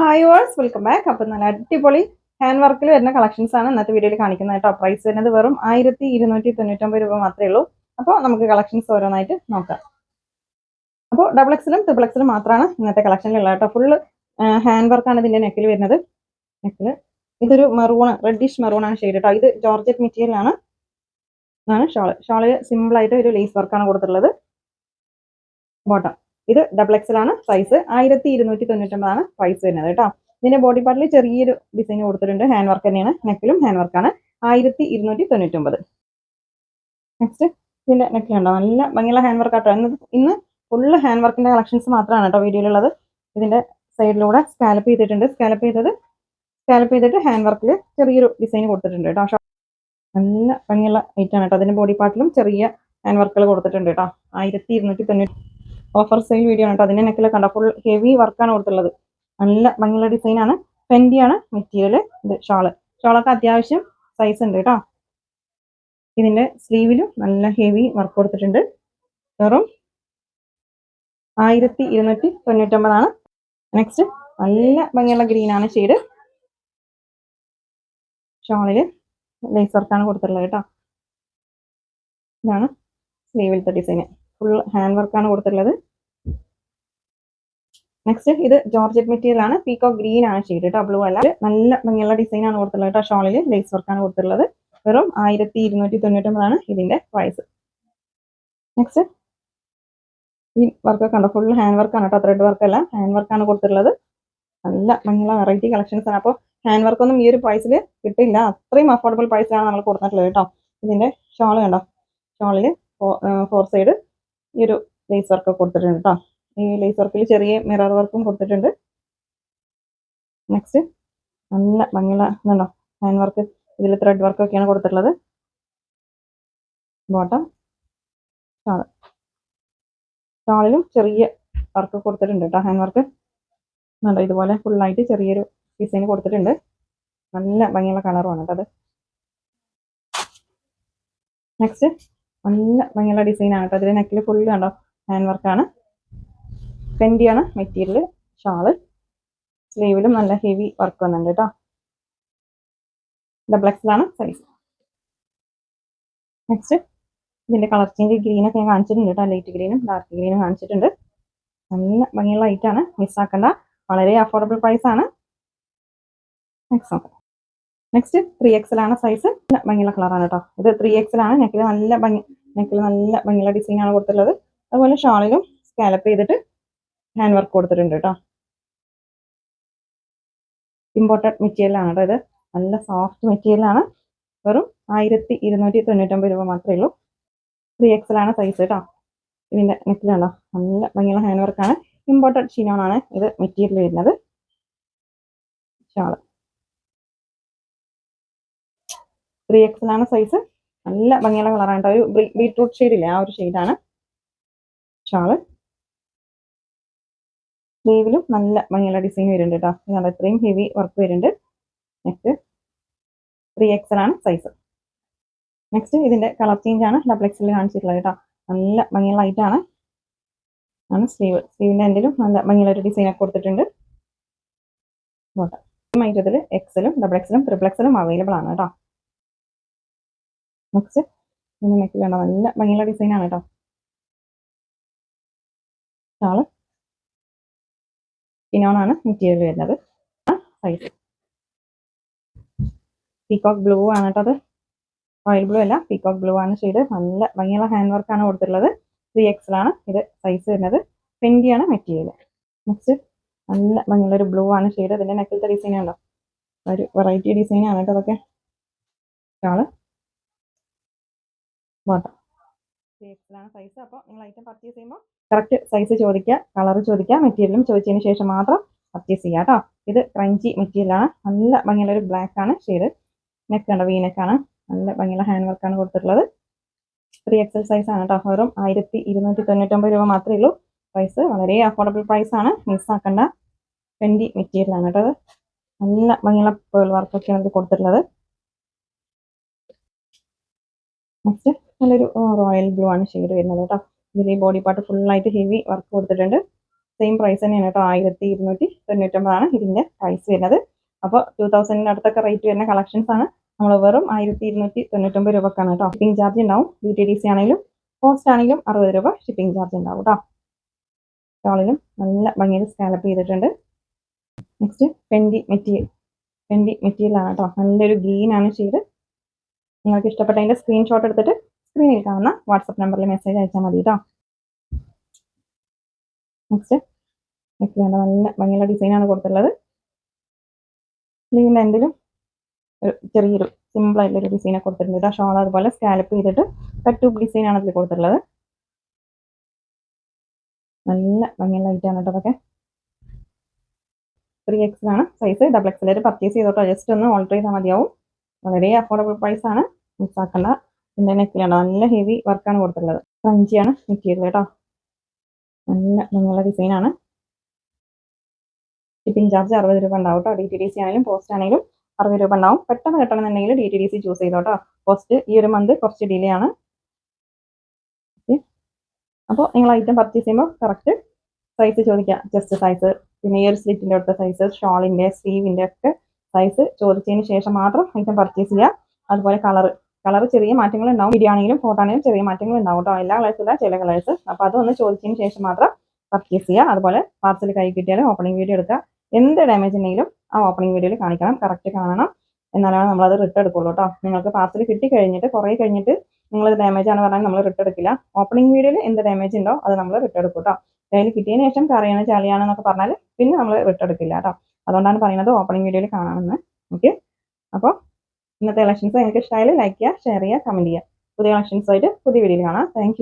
Hi verse welcome back അപ്പം നല്ല അടിപൊളി ഹാൻഡ് വർക്കിൽ വരുന്ന കളക്ഷൻസ് ആണ് ഇന്നത്തെ വീഡിയോയിൽ കാണിക്കുന്നത് കേട്ടോ. പ്രൈസ് വരുന്നത് വെറും ആയിരത്തി ഇരുന്നൂറ്റി തൊണ്ണൂറ്റൊമ്പത് രൂപ മാത്രമേ ഉള്ളൂ. അപ്പോൾ നമുക്ക് കളക്ഷൻസ് ഓരോന്നായിട്ട് നോക്കാം. അപ്പോൾ ഡബിൾ എക്സിലും ട്രിപ്പിൾ എക്സിലും മാത്രമാണ് ഇന്നത്തെ കളക്ഷനിലുള്ളത് കേട്ടോ. ഫുള്ള് ഹാൻഡ് വർക്കാണ് ഇതിന്റെ നെക്കിൽ വരുന്നത്. നെക്കിൽ ഇതൊരു മെറൂൺ റെഡിഷ് മെറൂൺ ആണ് ഷെയ്ഡ് കേട്ടോ. ഇത് ജോർജറ്റ് മെറ്റീരിയലാണ് ആണ്. ഷോൾ ആയിട്ട് ഒരു ലേസ് വർക്കാണ് കൊടുത്തിട്ടുള്ളത്. ബോട്ടം ഇത് ഡബിൾ എക്സൽ ആണ്. സൈസ് ആയിരത്തി ഇരുന്നൂറ്റി തൊണ്ണൂറ്റൊമ്പതാണ് പ്രൈസ് വരുന്നത് കേട്ടോ. ഇതിന്റെ ബോഡി പാർട്ടിൽ ചെറിയൊരു ഡിസൈൻ കൊടുത്തിട്ടുണ്ട്. ഹാൻഡ് വർക്ക് തന്നെയാണ്. നെക്കിലും ഹാൻഡ് വർക്കാണ് ആയിരത്തി ഇരുന്നൂറ്റി തൊണ്ണൂറ്റൊമ്പത് നെക്സ്റ്റ് ഇതിന്റെ നെക്കിലുണ്ടോ നല്ല ഭംഗിയുള്ള ഹാൻഡ് വർക്ക് ആട്ടോ. ഇന്ന് ഇന്ന് ഫുള്ള് ഹാൻഡ് വർക്കിന്റെ കളക്ഷൻസ് മാത്രമാണ് കേട്ടോ വീഡിയോയിലുള്ളത് ഇതിന്റെ സൈഡിലൂടെ സ്കാലപ്പ് ചെയ്തിട്ടുണ്ട്. സ്കാലപ്പ് ചെയ്തത് സ്കാലപ്പ് ചെയ്തിട്ട് ഹാൻഡ് വർക്കിൽ ചെറിയൊരു ഡിസൈൻ കൊടുത്തിട്ടുണ്ട് കേട്ടോ. നല്ല ഭംഗിയുള്ള ഐറ്റാണ് കേട്ടോ. അതിന്റെ ബോഡി പാർട്ടിലും ചെറിയ ഹാൻഡ് വർക്കുകൾ കൊടുത്തിട്ടുണ്ട് കേട്ടോ. ആയിരത്തി ഇരുന്നൂറ്റി തൊണ്ണൂറ്റി ഓഫർ സെയിൽ വീഡിയോ ആണ് കേട്ടോ. അതിന്റെ നെക്കിൽ കണ്ട ഫുൾ ഹെവി വർക്കാണ് കൊടുത്തുള്ളത് നല്ല ഭംഗിയുള്ള ഡിസൈനാണ് ഫെൻഡിയാണ് മെറ്റീരിയൽ ഇത് ഷാൾ. ഷാളൊക്കെ അത്യാവശ്യം സൈസ് ഉണ്ട് കേട്ടോ. ഇതിന്റെ സ്ലീവിലും നല്ല ഹെവി വർക്ക് കൊടുത്തിട്ടുണ്ട്. വെറും ആയിരത്തി ഇരുന്നൂറ്റി തൊണ്ണൂറ്റൊമ്പതാണ് നെക്സ്റ്റ് നല്ല ഭംഗിയുള്ള ഗ്രീൻ ആണ് ഷെയ്ഡ് ഷാളിൽ ലേസ് വർക്കാണ് കൊടുത്തിട്ടുള്ളത് കേട്ടോ. ഇതാണ് സ്ലീവിലത്തെ ഡിസൈൻ ഫുൾ ഹാൻഡ് വർക്കാണ് കൊടുത്തിട്ടുള്ളത്. നെക്സ്റ്റ് ഇത് ജോർജറ്റ് മെറ്റീരിയൽ ആണ്. പീക്കോ ഗ്രീൻ ആണ് ഷെയ്ഡ് കേട്ടോ ബ്ലൂ അല്ല. നല്ല ഭംഗിയുള്ള ഡിസൈൻ ആണ് കൊടുത്തിട്ടുള്ളത് കേട്ടോ. ഷോളിൽ ലേസ് വർക്കാണ് കൊടുത്തിട്ടുള്ളത്. വെറും ആയിരത്തി ഇരുന്നൂറ്റി തൊണ്ണൂറ്റൊമ്പതാണ് ഇതിന്റെ പ്രൈസ് നെക്സ്റ്റ് ഈ വർക്കൊക്കെ ഉണ്ടോ ഫുൾ ഹാൻഡ് വർക്കാണ് കേട്ടോ. ത്രെഡ് വർക്ക് അല്ല ഹാൻഡ് വർക്കാണ് കൊടുത്തിട്ടുള്ളത്. നല്ല ഭംഗിയുള്ള വെറൈറ്റി കളക്ഷൻസ് ആണ്. അപ്പോൾ ഹാൻഡ് വർക്കൊന്നും ഈ ഒരു പ്രൈസിൽ കിട്ടില്ല അത്രയും അഫോർഡബിൾ പ്രൈസിലാണ് നമ്മൾ കൊടുത്തിട്ടുള്ളത് കേട്ടോ. ഇതിന്റെ ഷോൾ കണ്ടോ? ഷോളിൽ ഫോർ സൈഡ് ഈ ഒരു ലേസ് വർക്ക് കൊടുത്തിട്ടുണ്ട് കേട്ടോ ഈ ലേസ് വർക്കിൽ ചെറിയ മിറർ വർക്കും കൊടുത്തിട്ടുണ്ട്. നെക്സ്റ്റ് നല്ല ഭംഗിയുള്ള ഇതുണ്ടോ? ഹാൻഡ് വർക്ക് ഇതിൽ ത്രെഡ് വർക്ക് ഒക്കെയാണ് കൊടുത്തിട്ടുള്ളത്. ബോട്ടം ഷാൾ ഷാളിലും ചെറിയ വർക്ക് കൊടുത്തിട്ടുണ്ട് കേട്ടോ ഹാൻഡ് വർക്ക് നല്ല ഇതുപോലെ ഫുള്ളായിട്ട് ചെറിയൊരു ഡിസൈൻ കൊടുത്തിട്ടുണ്ട്. നല്ല ഭംഗിയുള്ള കളറുമാണ് കേട്ടോ അത്. നെക്സ്റ്റ് നല്ല ഭംഗിയുള്ള ഡിസൈനാണ് കേട്ടോ. അതിൽ നെക്കിൽ ഫുള്ള് കണ്ടോ? ഹാൻഡ് വർക്കാണ് ഫെൻഡിയാണ് മെറ്റീരിയൽ ഷാൾ സ്ലീവിലും നല്ല ഹെവി വർക്ക് വന്നിട്ടുണ്ട് കേട്ടോ. ഡബിൾ എക്സിലാണ് സൈസ് നെക്സ്റ്റ് ഇതിന്റെ കളർ ചേഞ്ച് ഗ്രീനൊക്കെ ഞാൻ കാണിച്ചിട്ടുണ്ട് കേട്ടോ. ലൈറ്റ് ഗ്രീനും ഡാർക്ക് ഗ്രീനും കാണിച്ചിട്ടുണ്ട്. നല്ല ഭംഗിയുള്ള ആണ്. മിസ്സാക്കണ്ട വളരെ അഫോർഡബിൾ പ്രൈസ് ആണ്. നെക്സ്റ്റ് നെക്സ്റ്റ് ത്രീ എക്സൽ ആണ് സൈസ് നല്ല ഭംഗിയുള്ള കളറാണ് കേട്ടോ. ഇത് ത്രീ എക്സൽ ആണ്. നെക്കിൽ നല്ല ഭംഗി നെക്കിൽ നല്ല ഭംഗിയുള്ള ഡിസൈൻ ആണ് കൊടുത്തിട്ടുള്ളത്. അതുപോലെ ഷാളിലും സ്കാലപ്പ് ചെയ്തിട്ട് ഹാൻഡ് വർക്ക് കൊടുത്തിട്ടുണ്ട് കേട്ടോ ഇമ്പോർട്ടഡ് മെറ്റീരിയലാണ് കേട്ടോ ഇത് നല്ല സോഫ്റ്റ് മെറ്റീരിയലാണ് വെറും ആയിരത്തി ഇരുന്നൂറ്റി തൊണ്ണൂറ്റൊമ്പത് രൂപ മാത്രമേ ഉള്ളൂ. ത്രീ എക്സൽ ആണ് സൈസ് കേട്ടോ ഇതിന്റെ നെക്കിലാണോ നല്ല ഭംഗിയുള്ള ഹാൻഡ് വർക്കാണ് ഇമ്പോർട്ടഡ് ഷീനോണാണ് ഇത് മെറ്റീരിയൽ വരുന്നത്. ഷാൾ. ത്രീ എക്സൽ ആണ് സൈസ് നല്ല ഭംഗിയുള്ള കളറാണ് കേട്ടോ ഒരു ബീട്രൂട്ട് ഷെയ്ഡ് ഇല്ലേ? ആ ഒരു ഷെയ്ഡാണ് ഷാൾ. സ്ലീവിലും നല്ല ഭംഗിയുള്ള ഡിസൈൻ വരുന്നുണ്ട് കേട്ടോ ഇതാണ് ഇത്രയും ഹെവി വർക്ക് വരുന്നുണ്ട്. നെക്സ്റ്റ് ത്രീ എക്സൽ ആണ് സൈസ് നെക്സ്റ്റ് ഇതിന്റെ കളർ ചേഞ്ച് ആണ്. ഡബിൾ എക്സൽ കാണിച്ചിട്ടുള്ളത് കേട്ടോ നല്ല ഭംഗിയുള്ള ലൈറ്റ് ആണ്. സ്ലീവ് സ്ലീവിന്റെ എൻഡിലും നല്ല ഭംഗിയുള്ള ഒരു ഡിസൈൻ ഒക്കെ കൊടുത്തിട്ടുണ്ട്. ഐറ്റത്തിൽ എക്സലും ഡബിൾ എക്സലും ട്രിപ്പിൾ എക്സലും അവൈലബിൾ ആണ് കേട്ടോ നെക്സ്റ്റ് ഇതിന്റെ നെക്കിൽ കണ്ടോ നല്ല ഭംഗിയുള്ള ഡിസൈൻ ആണ് കേട്ടോ ഷാൾ ആണ് മെറ്റീരിയൽ വരുന്നത്. സൈസ് പീകോക്ക് ബ്ലൂ ആണ് കേട്ടോ അത്. ഓയിൽ ബ്ലൂ അല്ല പീകോക്ക് ബ്ലൂ ആണ് ഷെയ്ഡ് നല്ല ഭംഗിയുള്ള ഹാൻഡ് വർക്ക് ആണ് കൊടുത്തിട്ടുള്ളത്. ത്രീ ആണ് ഇത് സൈസ് വരുന്നത്. ആണ് മെറ്റീരിയൽ നെക്സ്റ്റ് നല്ല ഭംഗിയുള്ള ഒരു ബ്ലൂ ആണ് ഷെയ്ഡ് അതിന്റെ നെക്കിലത്തെ ഡിസൈൻ ഉണ്ടോ ഒരു വെറൈറ്റി ഡിസൈൻ ആണ് കേട്ടോ അതൊക്കെ. ഷാൾ സൈസ് അപ്പോൾ നിങ്ങൾ ഐറ്റം പർച്ചേസ് ചെയ്യുമ്പോൾ കറക്റ്റ് സൈസ് ചോദിക്കുക കളർ ചോദിക്കുക മെറ്റീരിയലും ചോദിച്ചതിന് ശേഷം മാത്രം പർച്ചേസ് ചെയ്യുക കേട്ടോ ഇത് ക്രഞ്ചി മെറ്റീരിയലാണ് നല്ല ഭംഗിയുള്ള ഒരു ബ്ലാക്ക് ആണ് ഷെയ്ഡ് നെക്ക് ഉണ്ട് വീ നെക്കാണ് നല്ല ഭംഗിയുള്ള ഹാൻഡ് വർക്കാണ് കൊടുത്തിട്ടുള്ളത്. ത്രീ എക്സൽ സൈസ് ആണ് കേട്ടോ വെറും ആയിരത്തി ഇരുന്നൂറ്റി തൊണ്ണൂറ്റൊമ്പത് രൂപ മാത്രമേ ഉള്ളൂ. പ്രൈസ് വളരെ അഫോർഡബിൾ പ്രൈസ് ആണ്. മിസ്സാക്കണ്ട ട്വന്റി മെറ്റീരിയൽ ആണ് കേട്ടോ നല്ല ഭംഗിയുള്ള പേൾ വർക്കൊക്കെയാണ് ഇത് കൊടുത്തിട്ടുള്ളത്. നെക്സ്റ്റ് നല്ലൊരു റോയൽ ബ്ലൂ ആണ് ഷെയ്ഡ് വരുന്നത് കേട്ടോ ഇതിൽ ബോഡി പാർട്ട് ഫുള്ളായിട്ട് ഹെവി വർക്ക് കൊടുത്തിട്ടുണ്ട്. സെയിം പ്രൈസ് തന്നെയാണ് കേട്ടോ ആയിരത്തി ഇരുന്നൂറ്റി തൊണ്ണൂറ്റൊമ്പതാണ് ഇതിന്റെ പ്രൈസ് വരുന്നത്. അപ്പോൾ ടു തൗസൻഡിന് അടുത്തൊക്കെ റേറ്റ് വരുന്ന കളക്ഷൻസ് ആണ്. നമ്മൾ വെറും ആയിരത്തി ഇരുന്നൂറ്റി തൊണ്ണൂറ്റൊമ്പത് രൂപക്കാണ് കേട്ടോ ഷിപ്പിംഗ് ചാർജ് ഉണ്ടാവും. ഡി ടി ഡി സി ആണെങ്കിലും പോസ്റ്റ് ആണെങ്കിലും അറുപത് രൂപ ഷിപ്പിംഗ് ചാർജ് ഉണ്ടാവും കേട്ടോ ഷോളിലും നല്ല ഭംഗിയിൽ സ്കാലപ്പ് ചെയ്തിട്ടുണ്ട്. നെക്സ്റ്റ് പെൻഡി മെറ്റീരിയൽ പെൻഡി മെറ്റീരിയലാണ് കേട്ടോ നല്ലൊരു ഗ്രീൻ ആണ് ഷെയ്ഡ് നിങ്ങൾക്ക് ഇഷ്ടപ്പെട്ടതിന്റെ സ്ക്രീൻഷോട്ട് എടുത്തിട്ട് സ്ക്രീനിൽ കാണുന്ന വാട്സപ്പ് നമ്പറിൽ മെസ്സേജ് അയച്ചാൽ മതി കേട്ടോ നെക്സ്റ്റ് നെക്സ്റ്റ് വേണ്ട നല്ല ഭംഗിയുള്ള ഡിസൈനാണ് കൊടുത്തിട്ടുള്ളത്. സ്ലീവിന്റെ എന്തെങ്കിലും ഒരു ചെറിയൊരു സിമ്പിൾ ആയിട്ടുള്ള ഒരു ഡിസൈനെ കൊടുത്തിട്ടുണ്ട് ഷോൾ അതുപോലെ സ്കാലപ്പ് ചെയ്തിട്ട് കട്ടൂപ്പ് ഡിസൈനാണ് ഇതിൽ കൊടുത്തിട്ടുള്ളത്. നല്ല ഭംഗിയുള്ള ഐറ്റം ആണ് കേട്ടോ അതൊക്കെ ത്രീ എക്സ് ആണ് സൈസ് ഡബിൾ എക്സിലായിട്ട് പർച്ചേസ് ചെയ്തോട്ടോ ജസ്റ്റ് ഒന്ന് ഓൾട്ടർ ചെയ്താൽ മതിയാവും. വളരെ അഫോർഡബിൾ പ്രൈസ് ആണ്. മിസ്സാക്കണ്ട പിന്നെ നെക്കിലാണ് നല്ല ഹെവി വർക്കാണ് കൊടുത്തിട്ടുള്ളത്. ക്രഞ്ചിയാണ് മെറ്റീരിയൽ കേട്ടോ. നല്ല നിങ്ങളുടെ ഡിസൈനാണ് ഷിപ്പിംഗ് ചാർജ് അറുപത് രൂപ ഉണ്ടാവും കേട്ടോ. ഡി ടി ഡി സി ആണെങ്കിലും പോസ്റ്റ് ആണെങ്കിലും അറുപത് രൂപ ഉണ്ടാവും. പെട്ടെന്ന് കിട്ടണമെന്നുണ്ടെങ്കിൽ D T D C choose ചെയ്തോട്ടോ post ഈ ഒരു മന്ത് കുറച്ച് ഡിലേ ആണ്. അപ്പോൾ നിങ്ങൾ ഐറ്റം പർച്ചേസ് ചെയ്യുമ്പോൾ കറക്റ്റ് സൈസ് ചോദിക്കുക ജസ്റ്റ് സൈസ് പിന്നെ ഈ ഒരു സ്ലിറ്റിന്റെ അടുത്ത സൈസ് ഷോളിന്റെ സ്ലീവിന്റെ ഒക്കെ സൈസ് ചോദിച്ചതിന് ശേഷം മാത്രം ഐറ്റം പർച്ചേസ് ചെയ്യുക. അതുപോലെ കളർ കളർ ചെറിയ മാറ്റങ്ങൾ ഉണ്ടാവും. വീഡിയോ ആണെങ്കിലും ഫോട്ടോ ആണെങ്കിലും ചെറിയ മാറ്റങ്ങൾ ഉണ്ടാവും കേട്ടോ. എല്ലാ കളേഴ്സും ഇല്ല ചില കളേഴ്സ് അപ്പോൾ അതൊന്ന് ചോദിച്ചതിന് ശേഷം മാത്രം പർച്ചേസ് ചെയ്യുക. അതുപോലെ പാർസൽ കൈ കിട്ടിയാൽ ഓപ്പണിംഗ് വീഡിയോ എടുക്കുക. എന്ത് ഡാമേജ് ഉണ്ടെങ്കിലും ആ ഓപ്പണിംഗ് വീഡിയോയിൽ കാണിക്കണം. കറക്റ്റ് കാണണം. എന്നാലാണ് നമ്മളത് റിട്ടേൺ എടുക്കുള്ളൂ കേട്ടോ. നിങ്ങൾക്ക് പാർസൽ കിട്ടി കഴിഞ്ഞിട്ട് കുറേ കഴിഞ്ഞിട്ട് നിങ്ങൾ ഡാമേജ് ആണ് പറഞ്ഞാൽ നമ്മൾ റിട്ടേൺ എടുക്കില്ല. ഓപ്പണിംഗ് വീഡിയോയിൽ എന്ത് ഡാമേജ് ഉണ്ടോ അത് നമ്മൾ റിട്ടേൺ എടുക്കും കേട്ടോ. കയ്യിൽ കിട്ടിയതിന് ശേഷം കറിയാണ് ചളിയാണെന്നൊക്കെ പറഞ്ഞാൽ പിന്നെ നമ്മൾ റിട്ടേൺ എടുക്കില്ല കേട്ടോ. അതുകൊണ്ടാണ് പറയുന്നത് ഓപ്പണിംഗ് വീഡിയോയിൽ കാണാമെന്ന്. ഓക്കെ അപ്പോൾ ഇന്നത്തെ കളക്ഷൻസ് നിങ്ങൾക്ക് ഇഷ്ടമായാലും ലൈക്ക് ചെയ്യുക ഷെയർ ചെയ്യുക കമന്റ് ചെയ്യുക. പുതിയ കളക്ഷൻസ് ആയിട്ട് പുതിയ വീഡിയോയിൽ കാണാം. താങ്ക്